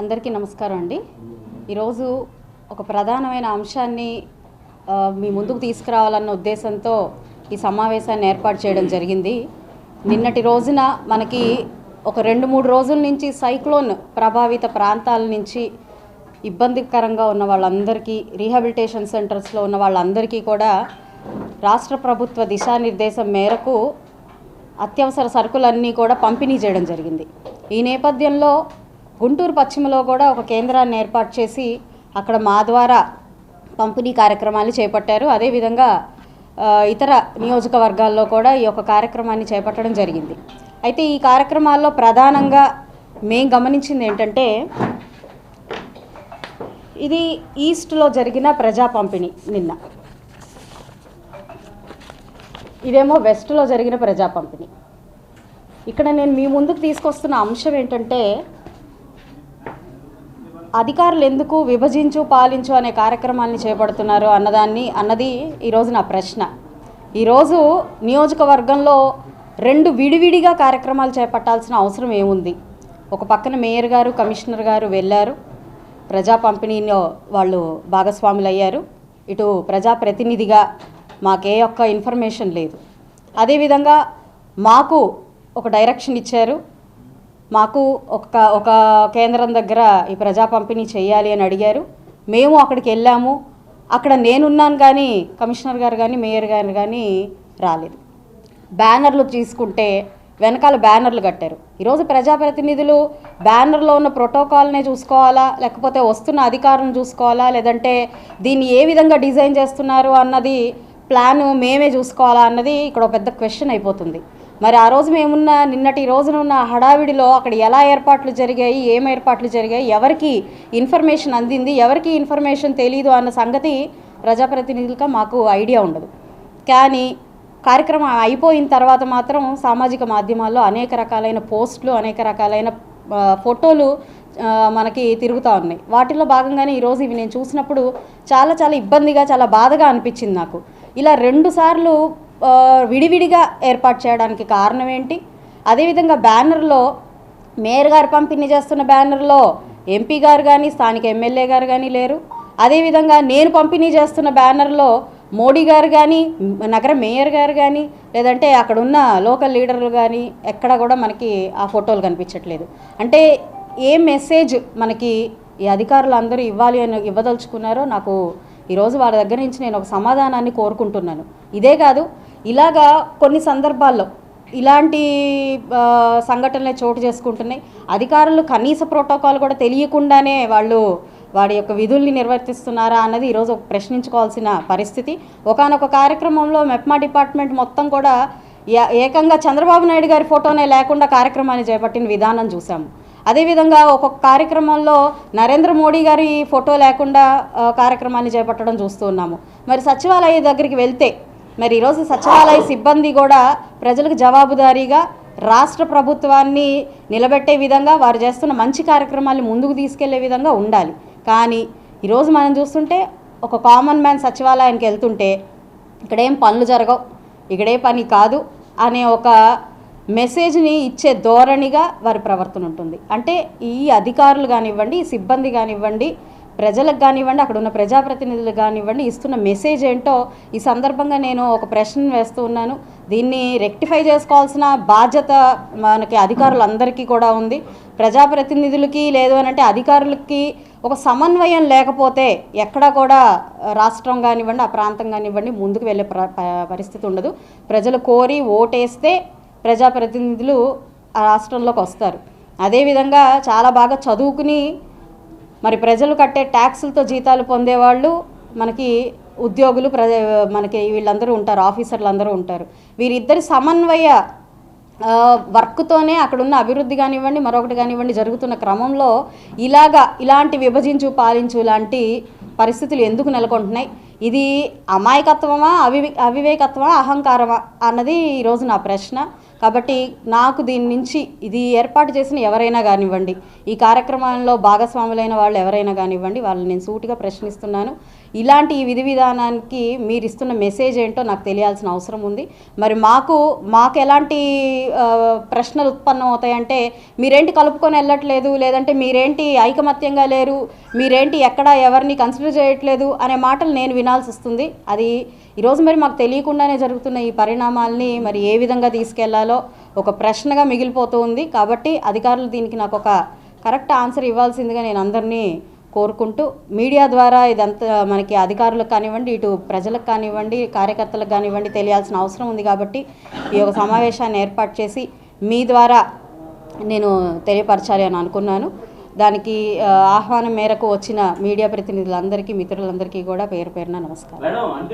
అందరికీ నమస్కారం అండి. ఈరోజు ఒక ప్రధానమైన అంశాన్ని మీ ముందుకు తీసుకురావాలన్న ఉద్దేశంతో ఈ సమావేశాన్ని ఏర్పాటు చేయడం జరిగింది. నిన్నటి రోజున మనకి ఒక రెండు మూడు రోజుల నుంచి సైక్లోన్ ప్రభావిత ప్రాంతాల నుంచి ఇబ్బందికరంగా ఉన్న వాళ్ళందరికీ రీహాబిలిటేషన్ సెంటర్స్లో ఉన్న వాళ్ళందరికీ కూడా రాష్ట్ర ప్రభుత్వ దిశానిర్దేశం మేరకు అత్యవసర సరుకులన్నీ కూడా పంపిణీ చేయడం జరిగింది. ఈ నేపథ్యంలో గుంటూరు పశ్చిమలో కూడా ఒక కేంద్రాన్ని ఏర్పాటు చేసి అక్కడ మా ద్వారా పంపిణీ కార్యక్రమాలు చేపట్టారు. అదేవిధంగా ఇతర నియోజకవర్గాల్లో కూడా ఈ యొక్క కార్యక్రమాన్ని చేపట్టడం జరిగింది. అయితే ఈ కార్యక్రమాల్లో ప్రధానంగా మేం గమనించింది ఏంటంటే ఇది ఈస్ట్లో జరిగిన ప్రజా పంపిణీ నిన్న. ఇదేమో వెస్ట్లో జరిగిన ప్రజా పంపిణీ. ఇక్కడ నేను మీ ముందుకు తీసుకొస్తున్న అంశం ఏంటంటే అధికారులు ఎందుకు విభజించు పాలించు అనే కార్యక్రమాన్ని చేపడుతున్నారు అన్నదాన్ని అన్నది ఈరోజు నా ప్రశ్న. ఈరోజు నియోజకవర్గంలో రెండు విడివిడిగా కార్యక్రమాలు చేపట్టాల్సిన అవసరం ఏముంది? ఒక పక్కన మేయర్ గారు కమిషనర్ గారు వెళ్ళారు. ప్రజా పంపిణీలో వాళ్ళు భాగస్వాములు అయ్యారు ఇటు ప్రజాప్రతినిధిగా మాకే ఒక్క ఇన్ఫర్మేషన్ లేదు. అదేవిధంగా మాకు ఒక డైరెక్షన్ ఇచ్చారు. మాకు ఒక ఒక కేంద్రం దగ్గర ఈ ప్రజా పంపిణీ చేయాలి అని అడిగారు. మేము అక్కడికి వెళ్ళాము. అక్కడ నేనున్నాను కానీ కమిషనర్ గారు కానీ మేయర్ గారు కానీ రాలేదు. బ్యానర్లు తీసుకుంటే వెనకాల బ్యానర్లు కట్టారు. ఈరోజు ప్రజాప్రతినిధులు బ్యానర్లో ఉన్న ప్రోటోకాల్నే చూసుకోవాలా లేకపోతే వస్తున్న అధికారులను చూసుకోవాలా లేదంటే దీన్ని ఏ విధంగా డిజైన్ చేస్తున్నారు అన్నది ప్లాన్ మేమే చూసుకోవాలా అన్నది ఇక్కడ ఒక పెద్ద క్వశ్చన్ అయిపోతుంది. మరి ఆ రోజు మేమున్న నిన్నటి రోజున ఉన్న హడావిడిలో అక్కడ ఎలా ఏర్పాట్లు జరిగాయి ఏం ఏర్పాట్లు జరిగాయి ఎవరికి ఇన్ఫర్మేషన్ అందింది ఎవరికి ఇన్ఫర్మేషన్ తెలీదు అన్న సంగతి ప్రజాప్రతినిధులుగా మాకు ఐడియా ఉండదు. కానీ కార్యక్రమం అయిపోయిన తర్వాత మాత్రం సామాజిక మాధ్యమాల్లో అనేక రకాలైన పోస్టులు అనేక రకాలైన ఫోటోలు మనకి తిరుగుతూ ఉన్నాయి. వాటిలో భాగంగానే ఈరోజు ఇవి నేను చూసినప్పుడు చాలా చాలా ఇబ్బందిగా చాలా బాధగా అనిపించింది నాకు. ఇలా రెండుసార్లు విడివిడిగా ఏర్పాటు చేయడానికి కారణం ఏంటి? అదేవిధంగా బ్యానర్లో మేయర్ గారు పంపిణీ చేస్తున్న బ్యానర్లో ఎంపీ గారు కానీ స్థానిక ఎమ్మెల్యే గారు కానీ లేరు. అదేవిధంగా నేను పంపిణీ చేస్తున్న బ్యానర్లో మోడీ గారు కానీ నగర మేయర్ గారు కానీ లేదంటే అక్కడ ఉన్న లోకల్ లీడర్లు కానీ ఎక్కడ కూడా మనకి ఆ ఫోటోలు కనిపించట్లేదు. అంటే ఏ మెసేజ్ మనకి ఈ అధికారులు అందరూ ఇవ్వాలి అని ఇవ్వదలుచుకున్నారో నాకు ఈరోజు వాళ్ళ దగ్గర నుంచి నేను ఒక సమాధానాన్ని కోరుకుంటున్నాను. ఇదే కాదు ఇలాగా కొన్ని సందర్భాల్లో ఇలాంటి సంఘటనలే చోటు చేసుకుంటున్నాయి. అధికారులు కనీస ప్రోటోకాల్ కూడా తెలియకుండానే వాళ్ళు వాడి యొక్క విధుల్ని నిర్వర్తిస్తున్నారా అన్నది ఈరోజు ప్రశ్నించుకోవాల్సిన పరిస్థితి. ఒకానొక కార్యక్రమంలో మెప్మా డిపార్ట్మెంట్ మొత్తం కూడా ఏ- ఏకంగా చంద్రబాబు నాయుడు గారి ఫోటోనే లేకుండా కార్యక్రమాన్ని చేపట్టిన విధానం చూసాము అదేవిధంగా ఒక్కొక్క కార్యక్రమంలో నరేంద్ర మోడీ గారి ఫోటో లేకుండా కార్యక్రమాన్ని చేపట్టడం చూస్తూ ఉన్నాము. మరి సచివాలయ దగ్గరికి వెళ్తే మరి ఈరోజు సచివాలయ సిబ్బంది కూడా ప్రజలకు జవాబుదారీగా రాష్ట్ర ప్రభుత్వాన్ని నిలబెట్టే విధంగా వారు చేస్తున్న మంచి కార్యక్రమాలు ముందుకు తీసుకెళ్ళే విధంగా ఉండాలి. కానీ ఈరోజు మనం చూస్తుంటే ఒక కామన్ మ్యాన్ సచివాలయానికి వెళ్తుంటే ఇక్కడేం పనులు జరగవు ఇక్కడే పని కాదు అనే ఒక మెసేజ్ని ఇచ్చే ధోరణిగా వారి ప్రవర్తన ఉంటుంది. అంటే ఈ అధికారులు కానివ్వండి ఈ సిబ్బంది కానివ్వండి ప్రజలకు కానివ్వండి అక్కడ ఉన్న ప్రజాప్రతినిధులు కానివ్వండి ఇస్తున్న మెసేజ్ ఏంటో ఈ సందర్భంగా నేను ఒక ప్రశ్న వేస్తూ ఉన్నాను. దీన్ని రెక్టిఫై చేసుకోవాల్సిన బాధ్యత మనకి అధికారులందరికీ కూడా ఉంది. ప్రజాప్రతినిధులకి లేదు అని అంటే అధికారులకి ఒక సమన్వయం లేకపోతే ఎక్కడా కూడా రాష్ట్రం కానివ్వండి ఆ ప్రాంతం కానివ్వండి ముందుకు వెళ్ళే ప- పరిస్థితి ఉండదు. ప్రజలు కోరి ఓటేస్తే ప్రజాప్రతినిధులు ఆ రాష్ట్రంలోకి వస్తారు. అదేవిధంగా చాలా బాగా చదువుకుని మరి ప్రజలు కట్టే ట్యాక్సులతో జీతాలు పొందేవాళ్ళు మనకి ఉద్యోగులు ప్రజ మనకి వీళ్ళందరూ ఉంటారు ఆఫీసర్లు అందరూ ఉంటారు. వీరిద్దరి సమన్వయ వర్క్తోనే అక్కడున్న అభివృద్ధి కానివ్వండి మరొకటి కానివ్వండి జరుగుతున్న క్రమంలో ఇలాగా ఇలాంటి విభజించు పాలించు లాంటి పరిస్థితులు ఎందుకు నెలకొంటున్నాయి? ఇది అమాయకత్వమా అవి అవివేకత్వమా అహంకారమా అన్నది ఈరోజు నా ప్రశ్న. కాబట్టి నాకు దీని నుంచి ఇది ఏర్పాటు చేసిన ఎవరైనా కానివ్వండి ఈ కార్యక్రమంలో భాగస్వాములైన వాళ్ళు ఎవరైనా కానివ్వండి వాళ్ళని నేను సూటిగా ప్రశ్నిస్తున్నాను. ఇలాంటి ఈ విధి విధానానికి మీరు ఇస్తున్న మెసేజ్ ఏంటో నాకు తెలియాల్సిన అవసరం ఉంది. మరి మాకు మాకు ఎలాంటి ప్రశ్నలు ఉత్పన్నం అవుతాయంటే మీరేంటి కలుపుకొని వెళ్ళట్లేదు? లేదంటే మీరేంటి ఐకమత్యంగా లేరు? మీరేంటి ఎక్కడ ఎవరిని కన్సిడర్ చేయట్లేదు? అనే మాటలు నేను వినాల్సి వస్తుంది. అది ఈరోజు మరి మాకు తెలియకుండానే జరుగుతున్న ఈ పరిణామాల్ని మరి ఏ విధంగా తీసుకెళ్ళాలో ఒక ప్రశ్నగా మిగిలిపోతూ ఉంది. కాబట్టి అధికారులు దీనికి నాకు ఒక కరెక్ట్ ఆన్సర్ ఇవ్వాల్సిందిగా నేను అందరినీ కోరుకుంటూ మీడియా ద్వారా ఇదంతా మనకి అధికారులకు కానివ్వండి ఇటు ప్రజలకు కానివ్వండి కార్యకర్తలకు కానివ్వండి తెలియాల్సిన అవసరం ఉంది కాబట్టి ఈ యొక్క సమావేశాన్ని ఏర్పాటు చేసి మీ ద్వారా నేను తెలియపరచాలి అని అనుకున్నాను. దానికి ఆహ్వానం మేరకు వచ్చిన మీడియా ప్రతినిధులందరికీ మిత్రులందరికీ కూడా పేరు పేరున నమస్కారం.